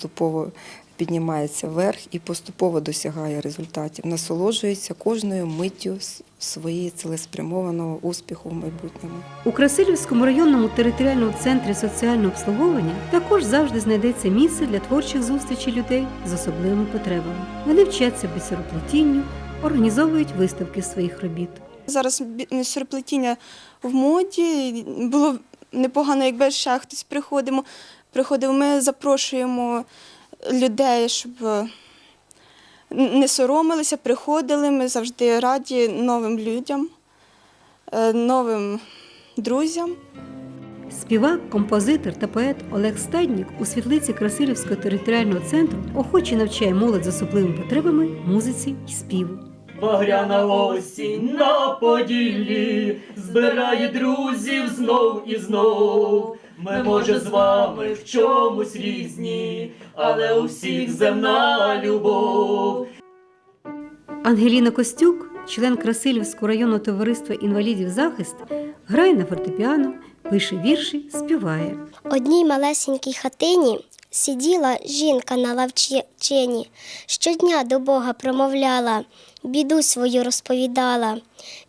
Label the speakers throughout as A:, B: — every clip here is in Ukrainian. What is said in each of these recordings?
A: Поступово піднімається вверх і поступово досягає результатів, насолоджується кожною миттю своєї цілеспрямованого успіху в майбутньому.
B: У Красилівському районному територіальному центрі соціального обслуговування також завжди знайдеться місце для творчих зустрічей людей з особливими потребами. Вони вчаться бісероплетінню, організовують виставки своїх робіт.
C: Зараз бі- в моді. Було непогано, якби ще хтось приходимо. Приходив. Ми запрошуємо людей, щоб не соромилися, приходили. Ми завжди раді новим людям, е, новим друзям.
B: Співак, композитор та поет Олег Стаднік у світлиці Красилівського територіального центру охоче навчає молодь з особливими потребами музиці й співу.
D: Багряна осінь на поділлі збирає друзів знов і знов. Ми, може, з вами в чомусь різні, але у всіх земна любов.
B: Ангеліна Костюк, член Красилівського районного товариства інвалідів захист, грає на фортепіано, пише вірші, співає.
E: одній малесенькій хатині сиділа жінка на лавчині, щодня до Бога промовляла, біду свою розповідала.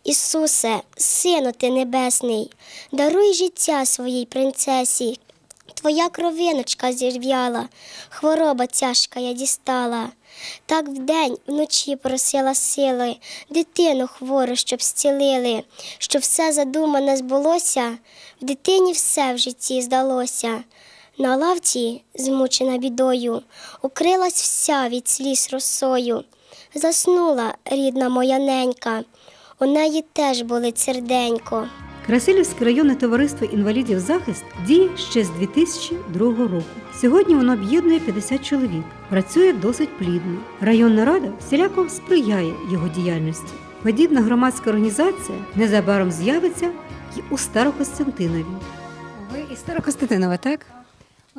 E: Ісусе, Сину ти небесний, даруй життя своїй принцесі. Твоя кровиночка зірв'яла, хвороба тяжка я дістала. Так вдень, вночі просила сили, дитину хвору, щоб зцілили, щоб все задумане збулося, в дитині все в житті здалося. На лавці, змучена бідою, укрилась вся від сліз росою. Заснула рідна моя ненька, у неї теж болить серденько.
B: Красилівське районне товариство інвалідів захист діє ще з 2002 року. Сьогодні воно об'єднує 50 чоловік, працює досить плідно. Районна рада всіляко сприяє його діяльності. Подібна громадська організація незабаром з'явиться і у Старокостянтинові.
F: Ви із Старокостянтинова, так?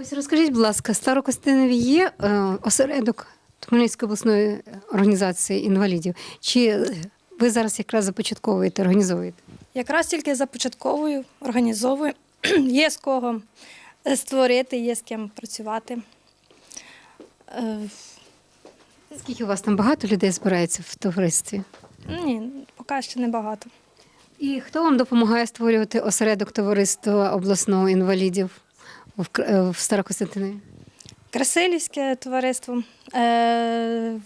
F: Ось розкажіть, будь ласка, в Старокостянтинові є е, осередок Хмельницької обласної організації інвалідів? Чи ви зараз якраз започатковуєте, організовуєте?
G: Якраз тільки започатковую, організовую. Є з кого створити, є з ким працювати. Е,
F: Скільки у вас там багато людей збирається в товаристві?
G: Ні, поки ще небагато.
F: І хто вам допомагає створювати осередок товариства обласного інвалідів в, е, в Старокостянтинові?
G: Красилівське товариство, е,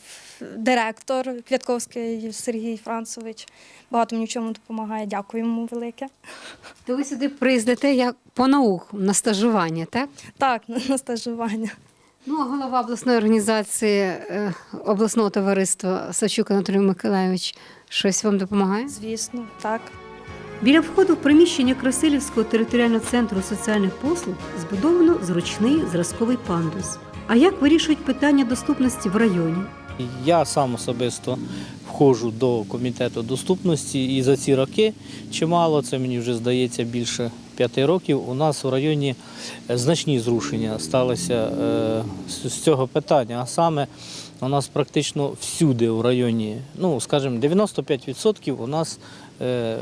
G: директор Квятковський Сергій Францович. Багато мені в чому допомагає. Дякую йому велике.
F: То ви сюди приїздите як по науку на стажування, так?
G: Так, на стажування.
F: Ну, а голова обласної організації е, обласного товариства Савчук Анатолій Миколайович щось вам допомагає?
G: Звісно, так.
B: Біля входу в приміщення Красилівського територіального центру соціальних послуг збудовано зручний зразковий пандус. А як вирішують питання доступності в районі?
H: Я сам особисто входжу до комітету доступності і за ці роки чимало, це мені вже здається більше п'яти років. У нас в районі значні зрушення сталися е, з цього питання. А саме у нас практично всюди в районі, ну скажімо, 95% у нас е,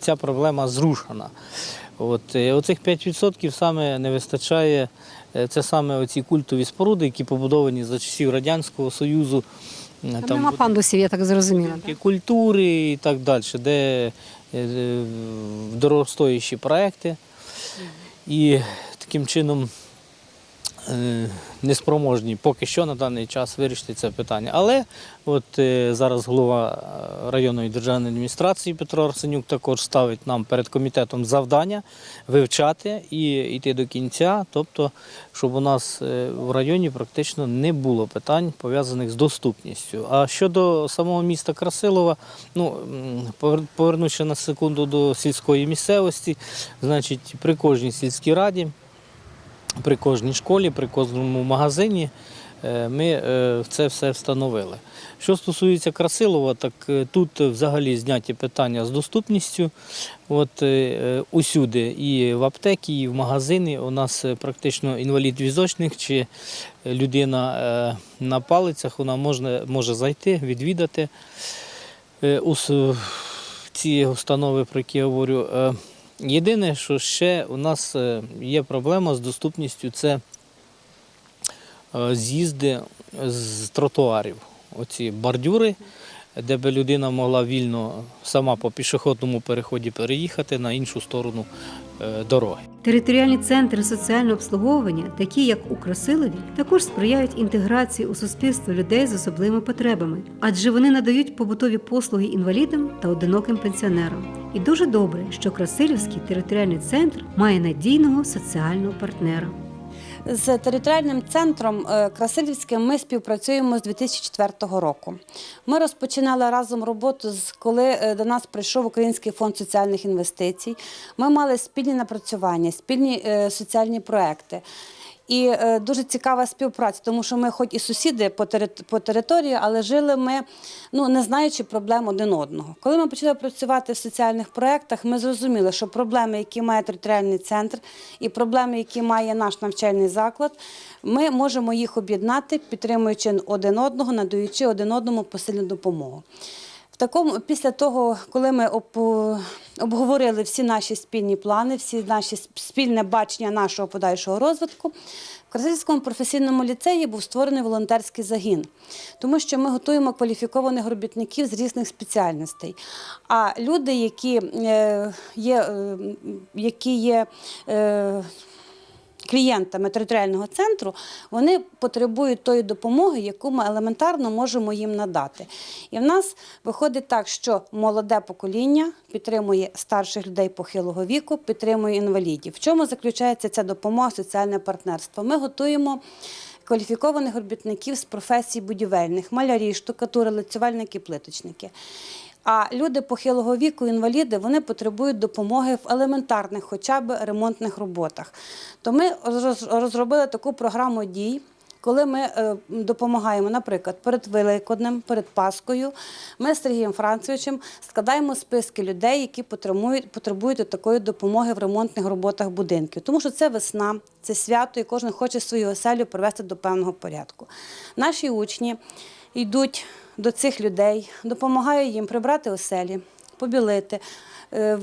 H: ця проблема зрушена. От, е, оцих 5% саме не вистачає. е, Це саме оці культові споруди, які побудовані за часів Радянського Союзу. Е,
F: Там, нема пандусів, я так зрозуміла.
H: культури і так далі, де дорогостоящі проекти. І таким чином неспроможні поки що на даний час вирішити це питання. Але от е, зараз голова е, районної державної адміністрації Петро Арсенюк також ставить нам перед комітетом завдання вивчати і йти до кінця, тобто, щоб у нас е, в районі практично не було питань пов'язаних з доступністю. А щодо самого міста Красилова, ну м, повер- повернуся на секунду до сільської місцевості, значить, при кожній сільській раді при кожній школі, при кожному магазині е, ми е, це все встановили. Що стосується Красилова, так е, тут взагалі зняті питання з доступністю. От усюди, і в аптеки, і в магазини у нас практично інвалід візочник чи людина на палицях, вона може, може зайти, відвідати ці установи, про які я говорю. Єдине, що ще у нас е, є проблема з доступністю, це е, з'їзди з тротуарів. Оці бордюри де би людина могла вільно сама по пішохідному переході переїхати на іншу сторону е, дороги.
B: Територіальні центри соціального обслуговування, такі як у Красилові, також сприяють інтеграції у суспільство людей з особливими потребами, адже вони надають побутові послуги інвалідам та одиноким пенсіонерам. І дуже добре, що Красилівський територіальний центр має надійного соціального партнера.
I: З територіальним центром е, Красилівським ми співпрацюємо з 2004 року. Ми розпочинали разом роботу, коли е, до нас прийшов Український фонд соціальних інвестицій. Ми мали спільні напрацювання, спільні е, соціальні проекти. І е, дуже цікава співпраця, тому що ми, хоч і сусіди по, тери- по території, але жили ми, ну не знаючи проблем один одного. Коли ми почали працювати в соціальних проєктах, ми зрозуміли, що проблеми, які має територіальний центр, і проблеми, які має наш навчальний заклад, ми можемо їх об'єднати, підтримуючи один одного, надаючи один одному посильну допомогу. Такому, після того, коли ми об- обговорили всі наші спільні плани, всі наші спільне бачення нашого подальшого розвитку, в Красильському професійному ліцеї був створений волонтерський загін, тому що ми готуємо кваліфікованих робітників з різних спеціальностей. А люди, які е, є, е, які є е, клієнтами територіального центру, вони потребують тої допомоги, яку ми елементарно можемо їм надати. І в нас виходить так, що молоде покоління підтримує старших людей похилого віку, підтримує інвалідів. В чому заключається ця допомога, соціальне партнерство? Ми готуємо. Кваліфікованих робітників з професій будівельних, малярі, штукатури, лицювальники, плиточники. А люди похилого віку, інваліди, вони потребують допомоги в елементарних, хоча б ремонтних роботах. То ми розробили таку програму дій. Коли ми е, допомагаємо, наприклад, перед Великоднем, перед Паскою, ми з Сергієм Францовичем складаємо списки людей, які потребують, потребують такої допомоги в ремонтних роботах будинків. Тому що це весна, це свято, і кожен хоче свою оселю привести до певного порядку. Наші учні йдуть до цих людей, допомагає їм прибрати оселі, побілити. е,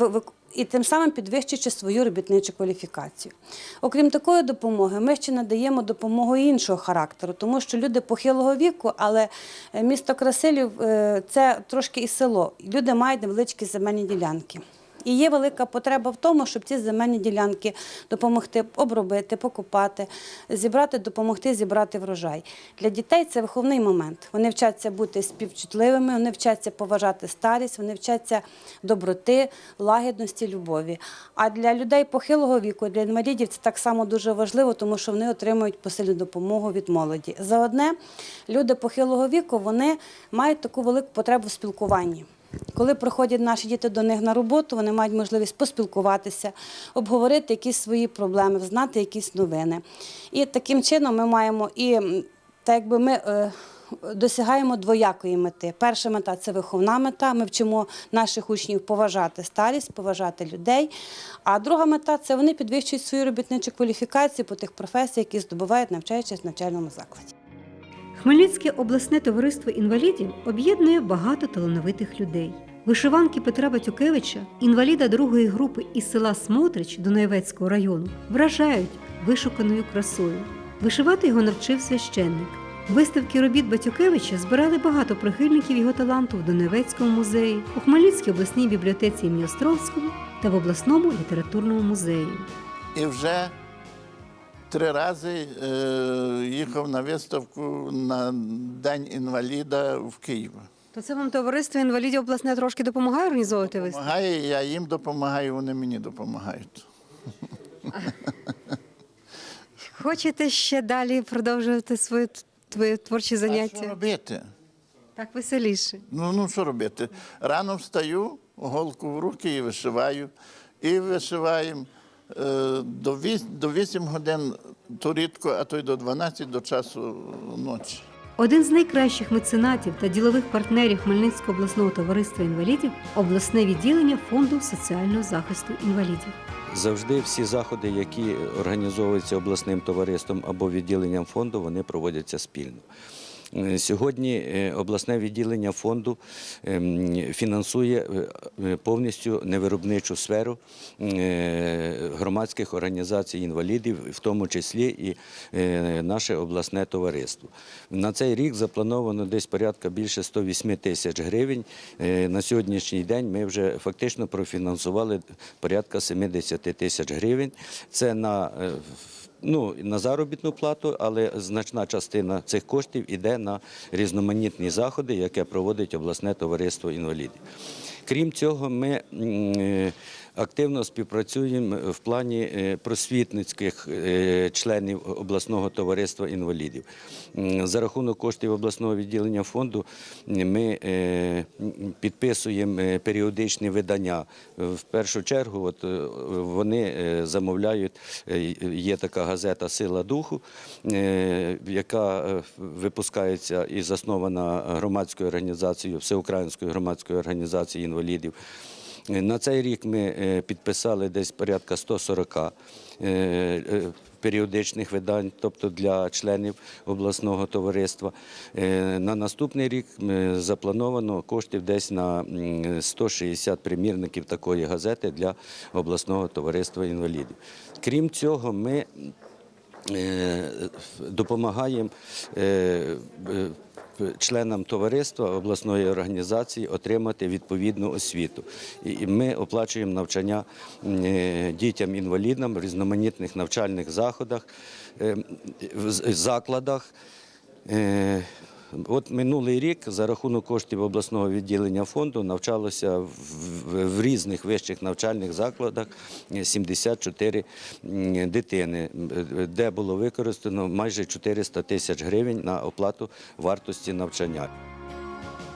I: І тим самим підвищуючи свою робітничу кваліфікацію. Окрім такої допомоги, ми ще надаємо допомогу іншого характеру, тому що люди похилого віку, але е, місто Красилів е, це трошки і село. Люди мають невеличкі земельні ділянки. І є велика потреба в тому, щоб ці земельні ділянки допомогти обробити, покупати, зібрати, допомогти зібрати врожай. Для дітей це виховний момент. Вони вчаться бути співчутливими, вони вчаться поважати старість, вони вчаться доброти, лагідності, любові. А для людей похилого віку, для інвалідів це так само дуже важливо, тому що вони отримують посильну допомогу від молоді. За одне, люди похилого віку вони мають таку велику потребу в спілкуванні. Коли приходять наші діти до них на роботу, вони мають можливість поспілкуватися, обговорити якісь свої проблеми, знати якісь новини. І таким чином ми маємо і так якби ми. е, Досягаємо двоякої мети. Перша мета це виховна мета. Ми вчимо наших учнів поважати старість, поважати людей. А друга мета це вони підвищують свою робітничу кваліфікацію по тих професіях, які здобувають навчаючись в навчальному закладі.
B: Хмельницьке обласне товариство інвалідів об'єднує багато талановитих людей. Вишиванки Петра Батюкевича, інваліда другої групи із села Смотрич Дунаєвецького району, вражають вишуканою красою. Вишивати його навчив священник. Виставки робіт Батюкевича збирали багато прихильників його таланту в Донецькому музеї, у Хмельницькій обласній бібліотеці імені Островського та в обласному літературному музеї.
J: І вже три рази е, їхав на виставку на День інваліда в Київ.
F: То це вам товариство інвалідів обласне трошки допомагає організовувати виставку?
J: Помагає, я їм допомагаю, вони мені допомагають.
F: Хочете ще далі продовжувати свої твої творчі
J: А що
F: заняття?
J: робити?
F: Так веселіше.
J: Ну, ну що робити? Рано встаю, голку в руки і вишиваю. І вишиваємо до, віс, до 8 годин, то рідко, а то й до 12 до часу ночі.
B: Один з найкращих меценатів та ділових партнерів Хмельницького обласного товариства інвалідів обласне відділення фонду соціального захисту інвалідів.
K: Завжди всі заходи, які організовуються обласним товариством або відділенням фонду, вони проводяться спільно. Е, Сьогодні е, обласне відділення фонду ем, фінансує е, повністю невиробничу сферу громадських організацій інвалідів, в тому числі і наше обласне товариство. На цей рік заплановано десь порядка більше 108 тисяч гривень. На сьогоднішній день ми вже фактично профінансували порядка 70 тисяч гривень. Це на ну, на заробітну плату, але значна частина цих коштів йде на різноманітні заходи, яке проводить обласне товариство інвалідів. Крім цього, ми е, активно співпрацюємо в плані е, просвітницьких е, членів обласного товариства інвалідів. За рахунок коштів обласного відділення фонду ми е, підписуємо е, періодичні видання. В першу чергу, от е, вони е, замовляють, е, є така газета Сила духу, е, яка е, випускається і заснована громадською організацією, всеукраїнською громадською організацією інвалідів. Е, На цей рік ми е, підписали десь порядка 140 е, періодичних видань, тобто для членів обласного товариства. На наступний рік заплановано коштів десь на м, 160 примірників такої газети для обласного товариства інвалідів. Крім цього, ми допомагаємо е, е, членам товариства обласної організації отримати відповідну освіту. І ми оплачуємо навчання е, дітям-інвалідам в різноманітних навчальних заходах, е, закладах. Е, От минулий рік за рахунок коштів обласного відділення фонду навчалося в, в- різних вищих навчальних закладах 74 дитини, де було використано майже 400 тисяч гривень на оплату вартості навчання.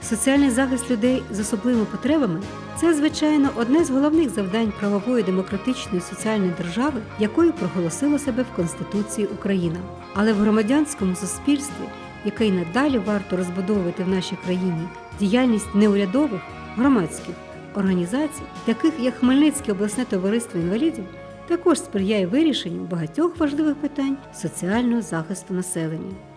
B: Соціальний захист людей з особливими потребами це, звичайно, одне з головних завдань правової демократичної соціальної держави, якою проголосила себе в Конституції Україна. Але в громадянському суспільстві, яке й надалі варто розбудовувати в нашій країні, діяльність неурядових громадських організацій, таких як Хмельницьке обласне товариство інвалідів, також сприяє вирішенню багатьох важливих питань соціального захисту населення.